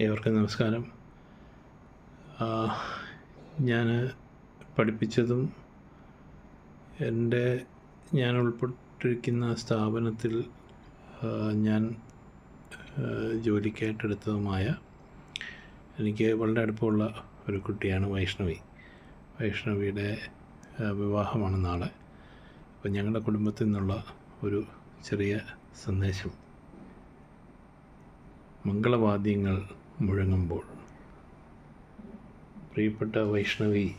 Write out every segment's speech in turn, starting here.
ഏവർക്കും നമസ്കാരം. ഞാൻ പഠിപ്പിച്ചതും എന്റെ ഞാൻ ഉൾപ്പെട്ടിരിക്കുന്ന സ്ഥാപനത്തിൽ ഞാൻ ജോലിക്കായിട്ടെടുത്തതുമായ എനിക്ക് വളരെ അടുപ്പമുള്ള ഒരു കുട്ടിയാണ് വൈഷ്ണവി. വൈഷ്ണവിയുടെ വിവാഹമാണ് നാളെ. അപ്പോൾ ഞങ്ങളുടെ കുടുംബത്തിൽ നിന്നുള്ള ഒരു ചെറിയ സന്ദേശം. മംഗളവാദ്യങ്ങൾ മുഴങ്ങുമ്പോൾ. പ്രിയപ്പെട്ട വൈഷ്ണവി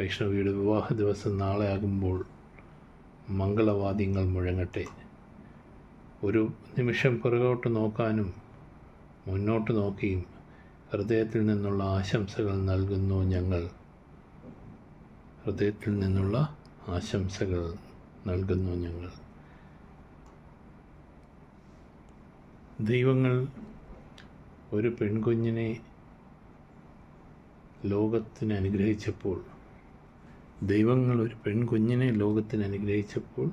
വൈഷ്ണവിയുടെ വിവാഹ ദിവസം നാളെ ആകുമ്പോൾ മംഗളവാദ്യങ്ങൾ മുഴങ്ങട്ടെ. ഒരു നിമിഷം പുറകോട്ട് നോക്കാനും മുന്നോട്ട് നോക്കിയും ഹൃദയത്തിൽ നിന്നുള്ള ആശംസകൾ നൽകുന്നു ഞങ്ങൾ. ഹൃദയത്തിൽ നിന്നുള്ള ആശംസകൾ നൽകുന്നു ഞങ്ങൾ. ദൈവങ്ങൾ ഒരു പെൺകുഞ്ഞിനെ ലോകത്തിന് അനുഗ്രഹിച്ചപ്പോൾ ദൈവങ്ങൾ ഒരു പെൺകുഞ്ഞിനെ ലോകത്തിന് അനുഗ്രഹിച്ചപ്പോൾ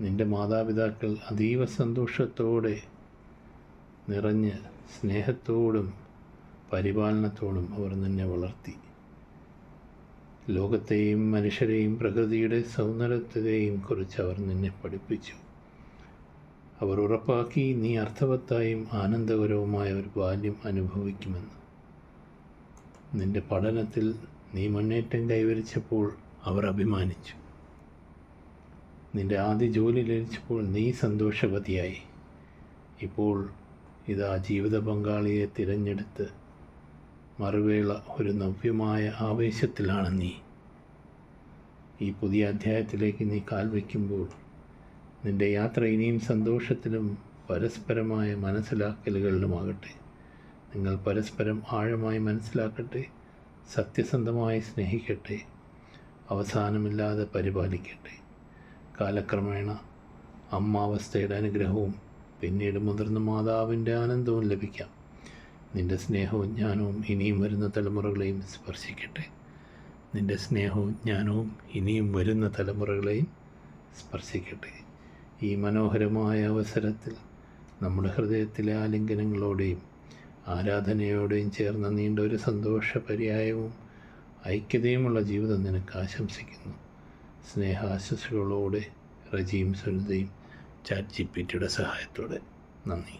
നിന്റെ മാതാപിതാക്കൾ അതീവ സന്തോഷത്തോടെ നിറഞ്ഞ് സ്നേഹത്തോടും പരിപാലനത്തോടും അവർ നിന്നെ വളർത്തി. ലോകത്തെയും മനുഷ്യരെയും പ്രകൃതിയുടെ സൗന്ദര്യത്തെയും കുറിച്ച് അവർ നിന്നെ പഠിപ്പിച്ചു. അവർ ഉറപ്പാക്കി നീ അർത്ഥവത്തായും ആനന്ദകരവുമായ ഒരു ബാല്യം അനുഭവിക്കുമെന്ന്. നിന്റെ പഠനത്തിൽ നീ മുന്നേറ്റം കൈവരിച്ചപ്പോൾ അവർ അഭിമാനിച്ചു. നിന്റെ ആദ്യ ജോലി ലഭിച്ചപ്പോൾ നീ സന്തോഷവതിയായി. ഇപ്പോൾ ഇതാ ജീവിത പങ്കാളിയെ തിരഞ്ഞെടുത്ത് മറുവേള ഒരു നവ്യമായ ആവേശത്തിലാണ് നീ. ഈ പുതിയ അധ്യായത്തിലേക്ക് നീ കാൽ വയ്ക്കുമ്പോൾ നിന്റെ യാത്ര ഇനിയും സന്തോഷത്തിലും പരസ്പരമായ മനസ്സിലാക്കലുകളിലുമാകട്ടെ. നിങ്ങൾ പരസ്പരം ആഴമായി മനസ്സിലാക്കട്ടെ സത്യസന്ധമായി സ്നേഹിക്കട്ടെ അവസാനമില്ലാതെ പരിപാലിക്കട്ടെ. കാലക്രമേണ അമ്മാവസ്ഥയുടെ അനുഗ്രഹവും പിന്നീട് മുതിർന്ന മാതാവിന്റെ ആനന്ദവും ലഭിക്കാം. നിന്റെ സ്നേഹവും ജ്ഞാനവും ഇനിയും വരുന്ന തലമുറകളെയും സ്പർശിക്കട്ടെ. നിന്റെ സ്നേഹവും ജ്ഞാനവും ഇനിയും വരുന്ന തലമുറകളെയും സ്പർശിക്കട്ടെ. ഈ മനോഹരമായ അവസരത്തിൽ നമ്മുടെ ഹൃദയത്തിലെ ആലിംഗനങ്ങളോടെയും ആരാധനയോടെയും ചേർന്ന നീണ്ട ഒരു സന്തോഷ പര്യായവും ഐക്യതയുമുള്ള ജീവിതം നിനക്ക് ആശംസിക്കുന്നു. സ്നേഹാശസ്സുകളോടെ റജിയും സുനിതയും ചാറ്റ് ജി പി ടിയുടെ സഹായത്തോടെ. നന്ദി.